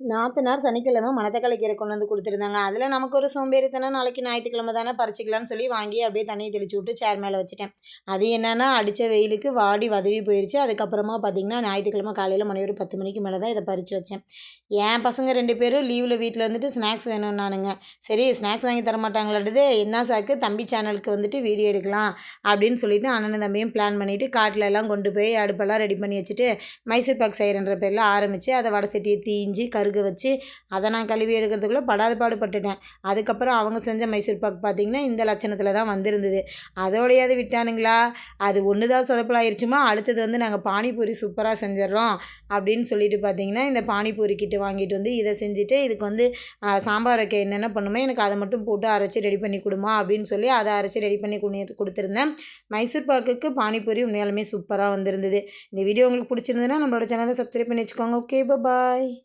நாத்தனார் சனிக்கிழமை மணத்தக்காளி கீரை கொண்டு வந்து கொடுத்துருந்தாங்க. அதில் நமக்கு ஒரு சோம்பேறித்தனம் நாளைக்கு ஞாயிற்றுக்கிழமை தானே பறிச்சிக்கலாம்னு சொல்லி வாங்கி அப்படியே தண்ணியை தெளிச்சு விட்டு சேர் மேலே வச்சுட்டேன். அது என்னென்னா அடித்த வெயிலுக்கு வாடி வதவி போயிடுச்சு அதுக்கப்புறமா பார்த்திங்கன்னா ஞாயிற்றுக்கிழமை காலையில் மணி ஒரு பத்து மணிக்கு மேலே தான் இதை பறித்து வச்சேன். என் பசங்க ரெண்டு பேரும் லீவில் வீட்டில் வந்துட்டு ஸ்நாக்ஸ் வேணும் நானுங்க சரி ஸ்நாக்ஸ் வாங்கி தர மாட்டாங்களாடுது என்ன சாக்கு? தம்பி சேனலுக்கு வந்துட்டு வீடியோ எடுக்கலாம் அப்படின்னு சொல்லிட்டு அண்ணன் தம்பியும் பிளான் பண்ணிவிட்டு காட்டில் எல்லாம் கொண்டு போய் அடுப்பெல்லாம் ரெடி பண்ணி வச்சுட்டு மைசூர் பாக் செய்கிறன்ற பேரில் ஆரம்பித்து அதை வடை சட்டியை கரு கருக வச்சு அதை நான் கழுவி எடுக்கிறதுக்குள்ளே படாத பாடுபட்டுட்டேன். அதுக்கப்புறம் அவங்க செஞ்ச மைசூர் பாக்கு பார்த்திங்கன்னா இந்த லட்சணத்தில் தான் வந்திருந்தது. அதோடையாவது விட்டானுங்களா? அது ஒன்று தான் சொதப்பலாயிருச்சுமா? அடுத்தது வந்து நாங்கள் பானிபூரி சூப்பராக செஞ்சிடறோம் அப்படின்னு சொல்லிட்டு பார்த்தீங்கன்னா இந்த பானிபூரி கிட்ட வாங்கிட்டு வந்து இதை செஞ்சுட்டு இதுக்கு வந்து சாம்பார் வைக்க என்னென்ன பண்ணுமோ எனக்கு அதை மட்டும் போட்டு அரைச்சி ரெடி பண்ணி கொடுமா அப்படின்னு சொல்லி அதை அரைச்சி ரெடி பண்ணி கொடுத்துருந்தேன். மைசூர் பாக்குக்கு பானிபூரி உண்மையாலுமே சூப்பராக வந்திருந்தது. இந்த வீடியோ உங்களுக்கு பிடிச்சிருந்ததுன்னா நம்மளோட சேனலை சப்ஸ்கிரைப் பண்ணி வச்சுக்கோங்க. Okay bye